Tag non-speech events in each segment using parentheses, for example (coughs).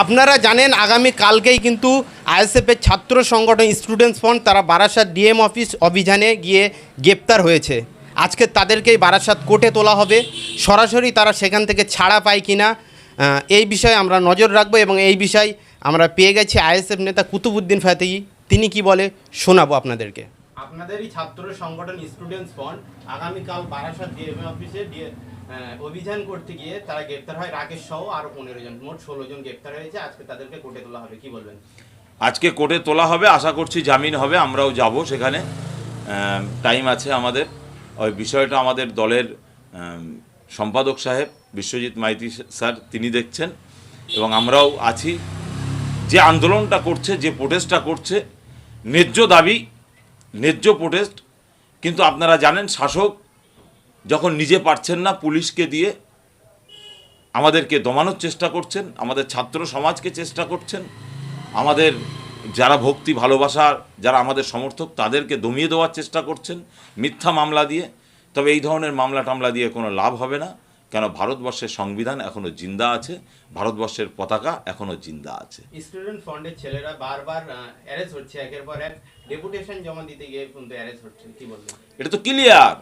আপনারা জানেন আগামী কালকেই কিন্তু আইএসএফের ছাত্র সংগঠন স্টুডেন্টস ফ্রন্ট, তারা বারাসাত ডিএম অফিস অভিযানে গিয়ে গ্রেপ্তার হয়েছে। আজকে তাদেরকেই বারাসাত কোর্টে তোলা হবে। সরাসরি তারা সেখান থেকে ছাড়া পায় কিনা এই বিষয়ে আমরা নজর রাখব এবং এই বিষয় আমরা পেয়ে গেছি আইএসএফ নেতা কুতুবুদ্দিন ফাতেহি। তিনি কি বলে, শোনাবো আপনাদেরকে। আপনাদেরই ছাত্র সংগঠন স্টুডেন্টস ফ্রন্ট, আগামীকাল বারাসাত ডিএম অফিসে অভিযান করতে গিয়ে তারা গ্রেপ্তার হয় রাকেশ সহ আরও পনেরো জন, মোট ষোলো জন গ্রেপ্তার হয়েছে। আজকে তাদেরকে কোর্টে তোলা হবে, কি বলবেন? আজকে কোর্টে তোলা হবে, আশা করছি জামিন হবে, আমরাও যাব সেখানে। টাইম আছে আমাদের। ওই বিষয়টা আমাদের দলের সম্পাদক সাহেব বিশ্বজিৎ মাইতি স্যার, তিনি দেখছেন। এবং আমরাও আছি। যে আন্দোলনটা করছে, যে প্রোটেস্টটা করছে, ন্যায্য দাবি, ন্যায্য প্রোটেস্ট কিন্তু আপনারা জানেন শাসক যখন নিজে পারছেন না পুলিশকে দিয়ে আমাদেরকে দমানোর চেষ্টা করছেন আমাদের ছাত্র সমাজকে চেষ্টা করছেন আমাদের যারা ভক্তি ভালোবাসার যারা আমাদের সমর্থক তাদেরকে দমিয়ে দেওয়ার চেষ্টা করছেন মিথ্যা মামলা দিয়ে। তবে এই ধরনের মামলা টামলা দিয়ে কোনো লাভ হবে না কেন ভারতবর্ষের সংবিধান এখনও জিন্দা আছে ভারতবর্ষের পতাকা এখনও জিন্দা আছে। স্টুডেন্ট ফ্রন্টের ছেলেরা বারবার অ্যারেস্ট হচ্ছে একের পর এক ডেপুটেশন জমা দিতে গিয়ে কিন্তু অ্যারেস্ট হচ্ছে কি বলবেন? এটা তো ক্লিয়ার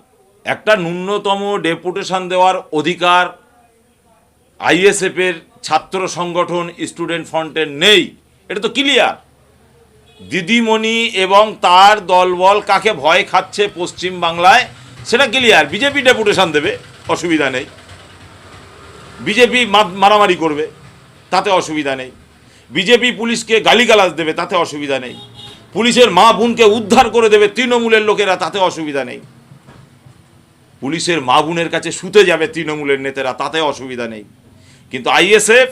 একটা ন্যূনতম ডেপুটেশন দেওয়ার অধিকার আইএসএফের ছাত্র সংগঠন স্টুডেন্ট ফ্রন্টের নেই। এটা তো ক্লিয়ার। দিদিমণি এবং তার দলবল কাকে ভয় খাচ্ছে পশ্চিম বাংলায়, সেটা ক্লিয়ার। বিজেপি ডেপুটেশন দেবে, অসুবিধা নেই। বিজেপি মারামারি করবে, তাতে অসুবিধা নেই। বিজেপি পুলিশকে গালিগালাজ দেবে, তাতে অসুবিধা নেই। পুলিশের মা বোনকে উদ্ধার করে দেবে তৃণমূলের লোকেরা, তাতে অসুবিধা নেই। পুলিশের মা বোনের কাছে শুতে যাবে তৃণমূলের নেতারা, তাতে অসুবিধা নেই। কিন্তু আইএসএফ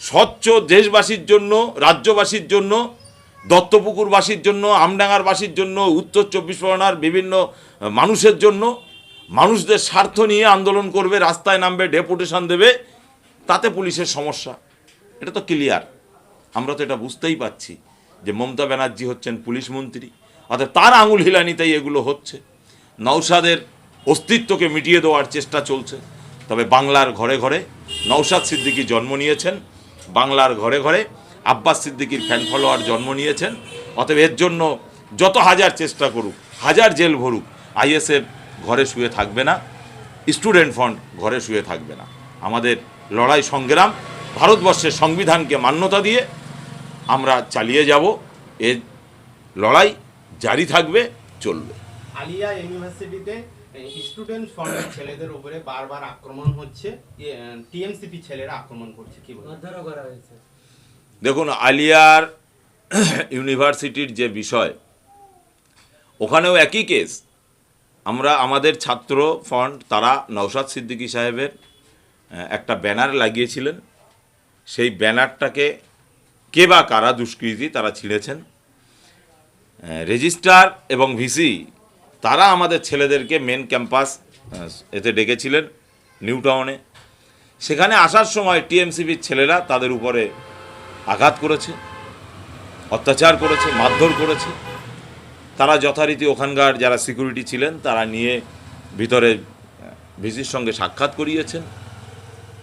স্বচ্ছ দেশবাসীর জন্য, রাজ্যবাসীর জন্য, দত্তপুকুরবাসীর জন্য, আমডাঙ্গারবাসীর জন্য, উত্তর চব্বিশ পরগনার বিভিন্ন মানুষের জন্য, মানুষদের স্বার্থ নিয়ে আন্দোলন করবে, রাস্তায় নামবে, ডেপুটেশন দেবে, তাতে পুলিশের সমস্যা। এটা তো ক্লিয়ার। আমরা তো এটা বুঝতেই পাচ্ছি যে মমতা ব্যানার্জি হচ্ছেন পুলিশ মন্ত্রী, অর্থাৎ তার আঙুল হিলানিতেই এগুলো হচ্ছে। নৌসাদের অস্তিত্বকে মিটিয়ে দেওয়ার চেষ্টা চলছে। তবে বাংলার ঘরে ঘরে নৌসাদ সিদ্দিকী জন্ম নিয়েছেন, বাংলার ঘরে ঘরে আব্বাস সিদ্দিকীর ফ্যান ফলোয়ার জন্ম নিয়েছেন। অতএব এর জন্য যত হাজার চেষ্টা করুক, হাজার জেল ভরুক, আইএসএফ ঘরে শুয়ে থাকবে না, স্টুডেন্ট ফ্রন্ট ঘরে শুয়ে থাকবে না। আমাদের লড়াই সংগ্রাম, ভারতবর্ষের সংবিধানকে মান্যতা দিয়ে আমরা চালিয়ে যাব। এর লড়াই জারি থাকবে, চলবে। আলিয়া ইউনিভার্সিটিতে স্টুডেন্ট ফ্রন্টের ছেলেদের উপরে বারবার আক্রমণ হচ্ছে টিএমসিপি ছেলেরা আক্রমণ করছে কি করা হয়েছে। দেখুন আলিয়ার (coughs) ইউনিভার্সিটির যে বিষয় ওখানেও একই কেস আমরা আমাদের ছাত্র ফ্রন্ট তারা নওশাদ সিদ্দিকী সাহেবের একটা ব্যানার লাগিয়েছিলেন। সেই ব্যানারটাকে কে বা কারা দুষ্কৃতী তারা ছিঁড়েছেন। রেজিস্ট্রার এবং ভিসি তারা আমাদের ছেলেদেরকে মেন ক্যাম্পাস এতে ডেকেছিলেন নিউ টাউনে সেখানে আসার সময় টিএমসিবির ছেলেরা তাদের উপরে আঘাত করেছে, অত্যাচার করেছে, মারধর করেছে। তারা যথারীতি ওখানকার যারা সিকিউরিটি ছিলেন, তারা নিয়ে ভিতরে ভিসির সঙ্গে সাক্ষাৎ করিয়েছেন।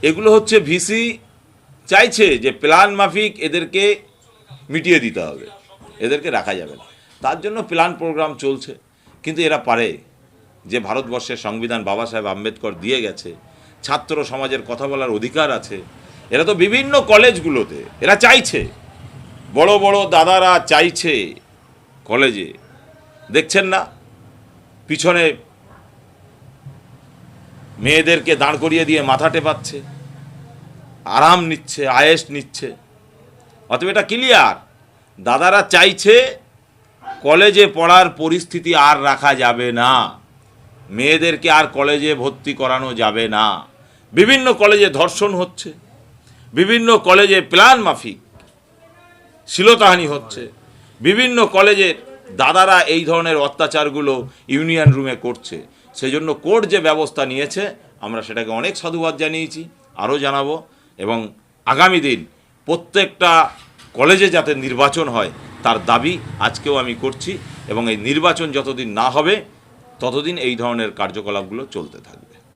এগুলো হচ্ছে ভিসি চাইছে যে প্ল্যান মাফিক এদেরকে মিটিয়ে দিতে হবে, এদেরকে রাখা যাবে না। তার জন্য প্ল্যান প্রোগ্রাম চলছে। কিন্তু এরা পারে। যে ভারতবর্ষের সংবিধান বাবা সাহেব আম্বেদকর দিয়ে গেছে, ছাত্র সমাজের কথা বলার অধিকার আছে, এরা তো বিভিন্ন কলেজগুলোতে, এরা চাইছে। বড় বড় দাদারা চাইছে কলেজে। দেখছেন না? পিছনে মেয়েদেরকে দাঁড় করিয়ে দিয়ে মাথা টেপাচ্ছে, আরাম নিচ্ছে আয়েস নিচ্ছে। অতএব এটা ক্লিয়ার। দাদারা চাইছে কলেজে পড়ার পরিস্থিতি আর রাখা যাবে না। মেয়েদেরকে আর কলেজে ভর্তি করানো যাবে না। বিভিন্ন কলেজে ধর্ষণ হচ্ছে। বিভিন্ন কলেজে প্ল্যান মাফিক। শ্লীলতাহানি হচ্ছে। বিভিন্ন কলেজের দাদারা এই ধরনের অত্যাচারগুলো ইউনিয়ন রুমে করছে। সেই জন্য কোর্ট যে ব্যবস্থা নিয়েছে, আমরা সেটাকে অনেক সাধুবাদ জানিয়েছি, আরও জানাব এবং আগামী দিন প্রত্যেকটা কলেজে যাতে নির্বাচন হয় তার দাবি আজকেও আমি করছি এবং এই নির্বাচন যতদিন না হবে, ততদিন এই ধরনের কার্যকলাপগুলো চলতে থাকবে।